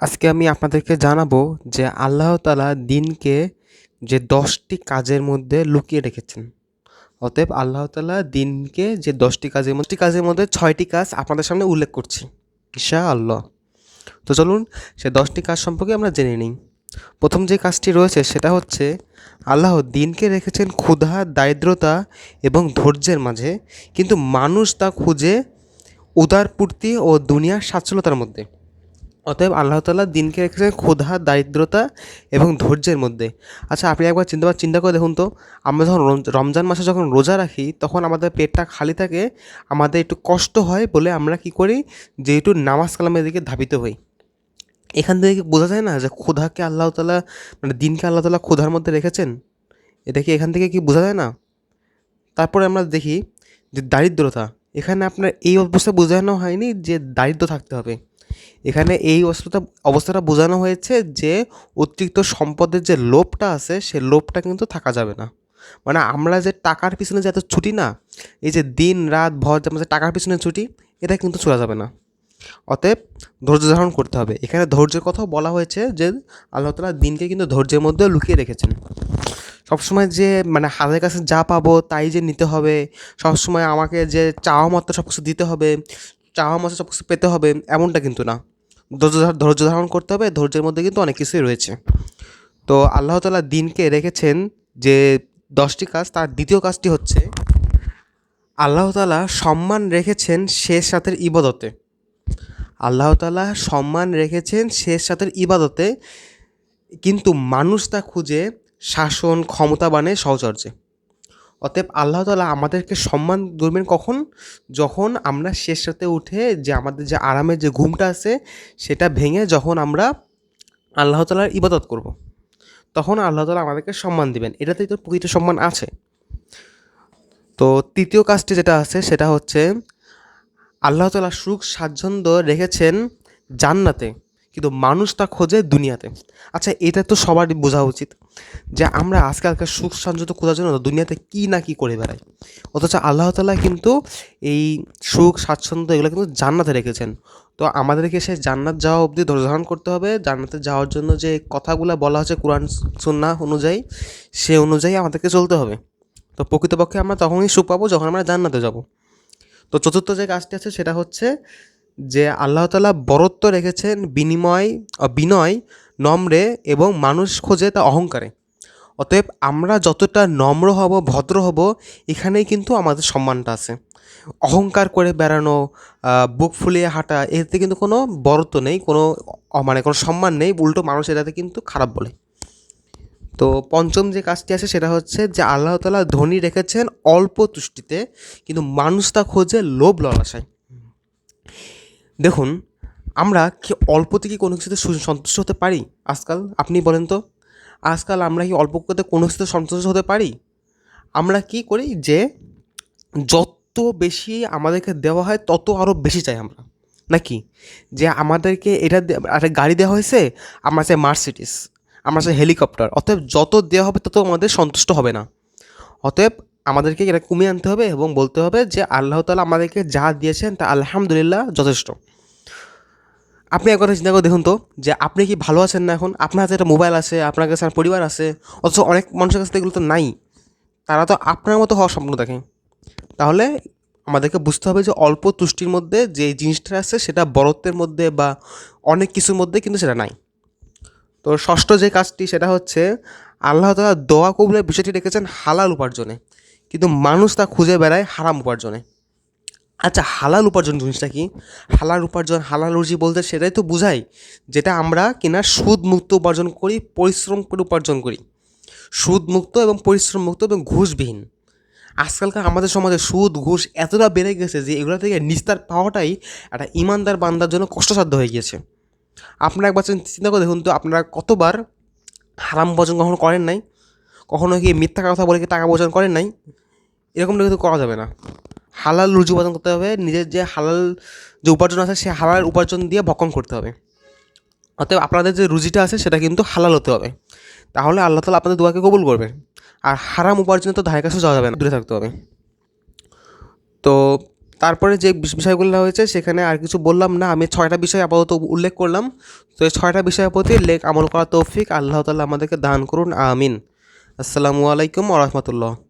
আজকে আমি আপনাদেরকে জানাব যে আল্লাহ তাআলা দিনকে যে দশটি কাজের মধ্যে লুকিয়ে রেখেছেন। অতএব আল্লাহ তাআলা দিনকে যে দশটি কাজের মধ্যে কাজের মধ্যে ছয়টি কাজ আপনাদের সামনে উল্লেখ করছি ঈশা আল্লাহ তো চলুন সে দশটি কাজ সম্পর্কে আমরা জেনে নিই। প্রথম যে কাজটি রয়েছে সেটা হচ্ছে, আল্লাহ দিনকে রেখেছেন ক্ষুধা, দারিদ্রতা এবং ধৈর্যের মাঝে, কিন্তু মানুষ তা খুঁজে উদারপূর্তি ও দুনিয়ার সাচ্ছলতার মধ্যে। অতএব আল্লাহ তাআলা দিনকে রেখেছেন ক্ষুধা, দারিদ্রতা এবং ধৈর্যের মধ্যে। আচ্ছা আপনি একবার চিন্তা চিন্তা করে দেখুন তো, আমরা যখন রমজান মাসে যখন রোজা রাখি, তখন আমাদের পেটটা খালি থাকে, আমাদের একটু কষ্ট হয় বলে আমরা কি করি? যে একটু নামাজ কালামের দিকে ধাবিত হই। এখান থেকে বোঝা যায় না যে ক্ষুধাকে আল্লাহ তাআলা মানে দিনকে আল্লাহ তাআলা ক্ষুধার মধ্যে রেখেছেন? এটা কি এখান থেকে কি বোঝা যায় না? তারপরে আমরা দেখি যে দারিদ্রতা। এখানে আপনার এই অবস্থা বোঝানো হয়নি যে দারিদ্র থাকতে হবে। এখানে এই অবস্থাটা অবস্থাটা বোঝানো হয়েছে যে অতিরিক্ত সম্পদের যে লোভটা আছে, সে লোভটা কিন্তু থাকা যাবে না। মানে আমরা যে টাকার পিছনে যে এত ছুটি না, এই যে দিন, রাত, ভর যে আমরা যে টাকার পিছনে ছুটি, এটা কিন্তু চলা যাবে না। অতএব ধৈর্য ধারণ করতে হবে। এখানে ধৈর্যের কথাও বলা হয়েছে যে আল্লাহ তালা দিনকে কিন্তু ধৈর্যের মধ্যে লুকিয়ে রেখেছেন। সবসময় যে মানে হাতের কাছে যা পাবো তাই যে নিতে হবে। সবসময় আমাকে যে চাওয়া মতো সব কিছু দিতে হবে, চাওয়া মতো সব কিছু পেতে হবে, এমনটা কিন্তু না। ধৈর্য ধৈর্য ধারণ করতে হবে, ধৈর্যের মধ্যে কিন্তু অনেক কিছুই রয়েছে। তো আল্লাহ তালা দিনকে রেখেছেন যে দশটি কাজ, তার দ্বিতীয় কাজটি হচ্ছে আল্লাহ তালা সম্মান রেখেছেন শেষ রাতের ইবাদতে। আল্লাহ তালা সম্মান রেখেছেন শেষ রাতের ইবাদতে, কিন্তু মানুষ তা খুঁজে শাসন, ক্ষমতাবানের সহচর্যে। অতএব আল্লাহ তালা আমাদেরকে সম্মান করবেন কখন? যখন আমরা শেষ রাতে উঠে যে আমাদের যে আরামের যে ঘুমটা আছে, সেটা ভেঙে যখন আমরা আল্লাহ তালার ইবাদত করব। তখন আল্লাহ তালা আমাদেরকে সম্মান দিবেন। এটাতেই তো প্রকৃত সম্মান আছে। তো তৃতীয় কাজটি যেটা আছে, সেটা হচ্ছে আল্লাহ তালা সুখ স্বাচ্ছন্দ্য রেখেছেন জান্নাতে। কিন্তু মানুষ তা খোঁজে দুনিয়াতে। আচ্ছা এটা তো সবারই বোঝা উচিত যে আমরা আজকালকার সুখ স্বাচ্ছন্দ্য খোঁজার জন্য দুনিয়াতে কী না কী করে বেড়াই। অথচ আল্লাহ তালা কিন্তু এই সুখ, স্বাচ্ছন্দ্য এগুলো কিন্তু জান্নাতে রেখেছেন। তো আমাদেরকে সে জান্নাত যাওয়া অবধি ধৈর্য ধারণ করতে হবে। জান্নাতে যাওয়ার জন্য যে কথাগুলো বলা হচ্ছে কোরআন, সুন্না অনুযায়ী, সে অনুযায়ী আমাদেরকে চলতে হবে। তো প্রকৃতপক্ষে আমরা তখনই সুখ পাবো যখন আমরা জান্নাতে যাব। তো চতুর্থ যে কাজটি আছে সেটা হচ্ছে যে আল্লাহ তালা বরত্ব রেখেছেন বিনিময় বিনয়, নম্রে এবং মানুষ খোঁজে তা অহংকারে। অতএব আমরা যতটা নম্র হব, ভদ্র হব, এখানেই কিন্তু আমাদের সম্মানটা আছে। অহংকার করে বেড়ানো বুক ফুলিয়ে হাঁটা, এতে কিন্তু কোনো বরত্ব নেই, কোনো মানে কোনো সম্মান নেই, উল্টো মানুষ এটাতে কিন্তু খারাপ বলে। তো পঞ্চম যে কাজটি আছে সেটা হচ্ছে যে আল্লাহ তালা ধনী রেখেছেন অল্প তুষ্টিতে, কিন্তু মানুষ তা খোঁজে লোভ, ললাশায়। দেখুন, আমরা কি অল্পতে কি কোনো কিছুতে সন্তুষ্ট হতে পারি? আজকাল, আপনি বলেন তো, আজকাল আমরা কি অল্প করতে কোনো কিছুতে সন্তুষ্ট হতে পারি? আমরা কি করি যে, যত বেশি আমাদেরকে দেওয়া হয়, তত আরও বেশি চাই আমরা। নাকি? যে আমাদেরকে এটা একটা গাড়ি দেওয়া হয়েছে, আমরা চাই মার্সিডিস আমরা চাই হেলিকপ্টার অতএব যত দেওয়া হবে, তত আমাদের সন্তুষ্ট হবে না। অতএব আমাদেরকে এটা কমিয়ে আনতে হবে এবং বলতে হবে যে আল্লাহ তালা আমাদেরকে যা দিয়েছেন তা আলহামদুলিল্লাহ যথেষ্ট। আপনি একবার চিন্তা করে দেখুন তো যে আপনি কি ভালো আছেন না এখন? আপনার হাতে একটা মোবাইল আছে, আপনার কাছে একটা পরিবার আছে, অথচ অনেক মানুষের কাছে এগুলো তো নাই। তারা তো আপনার মতো হওয়ার স্বপ্ন দেখে। তাহলে আমাদেরকে বুঝতে হবে যে অল্প তুষ্টির মধ্যে যে জিনিসটা আছে সেটা বরত্বের মধ্যে বা অনেক কিছুর মধ্যে কিন্তু সেটা নাই। তো ষষ্ঠ যে কাজটি সেটা হচ্ছে আল্লাহ তালা দোয়া কবুলের বিষয়টি রেখেছেন হালাল উপার্জনে। কিন্তু মানুষ তা খুঁজে বেড়ায় হারাম উপার্জনে। আচ্ছা হালাল উপার্জন জিনিসটা কি? হালাল উপার্জন, হালাল রুজি বলতে সেটাই তো বুঝাই, যেটা আমরা কিনা সুদ মুক্ত উপার্জন করি পরিশ্রম করে উপার্জন করি। সুদ মুক্ত এবং পরিশ্রম মুক্ত এবং ঘুষবিহীন। আজকালকার আমাদের সমাজে সুদ, ঘুষ এতটা বেড়ে গেছে যে এগুলো থেকে নিস্তার পাওয়াটাই একটা ইমানদার বান্দার জন্য কষ্টসাধ্য হয়ে গিয়েছে। আপনারা একবার চিন্তা করে দেখুন তো, আপনারা কতবার হারাম ভোজন কখনো করেন নাই? কখনো কি মিথ্যা কথা বলে কি টাকা ভোজন করেন নাই? এরকমটা কিন্তু করা যাবে না। হালাল রুজি উপার্জন করতে হবে, নিজের যে হালাল যে উপার্জন আছে, সে হালাল উপার্জন দিয়ে ভক্ষণ করতে হবে। অতএব আপনাদের যে রুজিটা আছে, সেটা কিন্তু হালাল হতে হবে। তাহলে আল্লাহ তালা আপনাদের দোয়াকে কবুল করবে। আর হারাম উপার্জনে তো ধারে কাছে যাওয়া যাবে না, দূরে থাকতে হবে। তো তারপরে যে বিষয়গুলো হয়েছে, সেখানে আর কিছু বললাম না। আমি ছয়টা বিষয় আপাতত উল্লেখ করলাম। তো এই ছয়টা বিষয়ের প্রতি লেখ আমল করা তৌফিক আল্লাহ তাআলা আমাদেরকে দান করুন, আমিন। আসসালামু আলাইকুম ওয়া রাহমাতুল্লাহ।